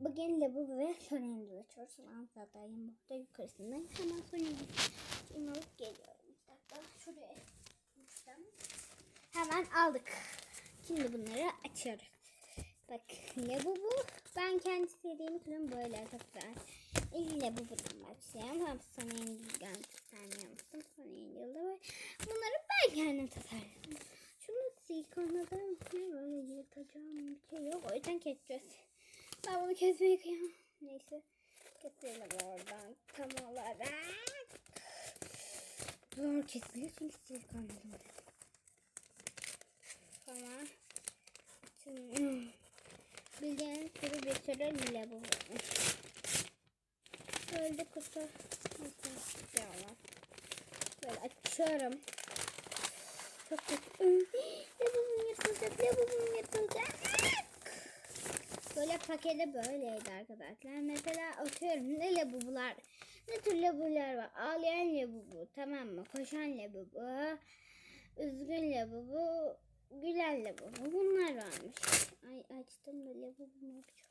Bugün Labu ve Soren'i açıyoruz. Anzadayım burada yukarısındayım. Hemen Soren'i alıp geliyorum. Bir dakika şuraya. Hemen aldık. Şimdi bunları açıyoruz. Bak Labu bu. Ben kendi istediğimi kurum böyle güzel. İlk Labu buradan başlayalım. Hem Soren'i düzgün tasarlamıştım. Soren'i yılda. Bunları ben kendim tasarladım. Şunu silikonladım. Böyle yırtacağım bir şey yok. O yüzden keseceğiz. Ben bunu kesmeyi kıyamam. Neyse. Keselim oradan tam olarak. Zor kesiliyor çünkü silikonladım. Tamam. Şimdi bildiğiniz gibi bir sürü lile bu. Böyle kutu. Nasıl var. Böyle açıyorum. Çok kötü. Lavabom yırtılacak. Lavabom yırtılacak. Böyle paketi böyleydi arkadaşlar. Mesela atıyorum ne labubular, ne tür labubular var. Ağlayan labubu, tamam mı? Koşan labubu, üzgün labubu, gülen labubu. Bunlar varmış. Ay açtım da labubumu yapacağım.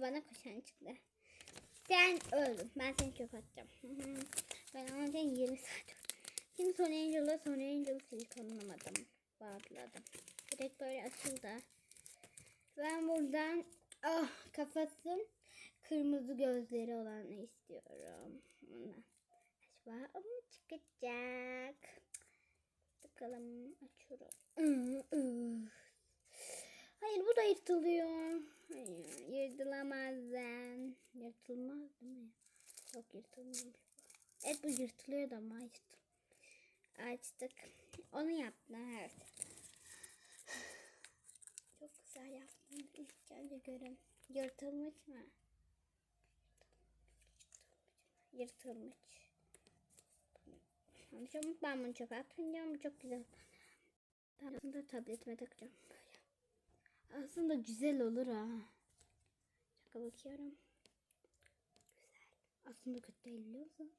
Bana koşan çıktı. Sen öldün. Ben seni çöp atacağım. Ben ama sen 20 saat Şimdi Son Angel'la Son Angel silikonlamadım. Bağladım. Direkt böyle açıldı. Ben buradan ah kafası kırmızı gözleri olanı istiyorum. Ondan. Acaba o mu çıkacak? Bakalım açıyorum. Hayır bu da yırtılıyor. Hayır yırtılamaz ben. Yırtılmaz değil mi? Yok yırtılmıyor. Evet bu yırtılıyordu ama açtım. Açtık. Onu yaptım evet. Çok güzel yaptım. İlk önce görün. Yırtılmış mı? Yırtılmış. Amcam ben bunu çok atmayacağım. Çok güzel. Ben aslında tabletime takacağım. Aslında güzel olur ha. Şaka bakıyorum. Güzel. Aslında kötü değil biliyor musun?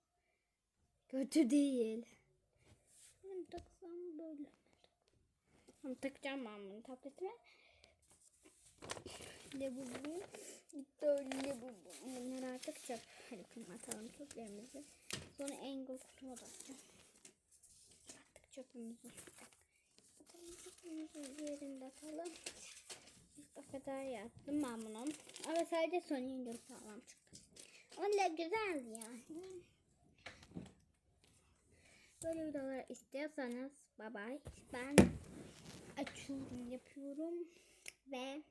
Kötü değil. Ben taksam böyle. Tamam, takacağım ben bunu tabletime. Lebubu. Gitti o lebubu. Bunları artık çöp. Hadi kum atalım çöplerimizi. Sonra angle kutuma da atacağım. Attık çöpümüzü. Çöpümüzü yerinde atalım. Kadar yaptım ben bunu. Ama sadece son indir sağlam çıktı. Öyle güzel yani. Böyle videolar istiyorsanız bye bye. Ben açıyorum, yapıyorum ve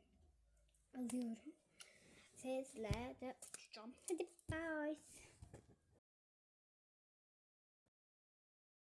alıyorum. Sesle de uçacağım. Hadi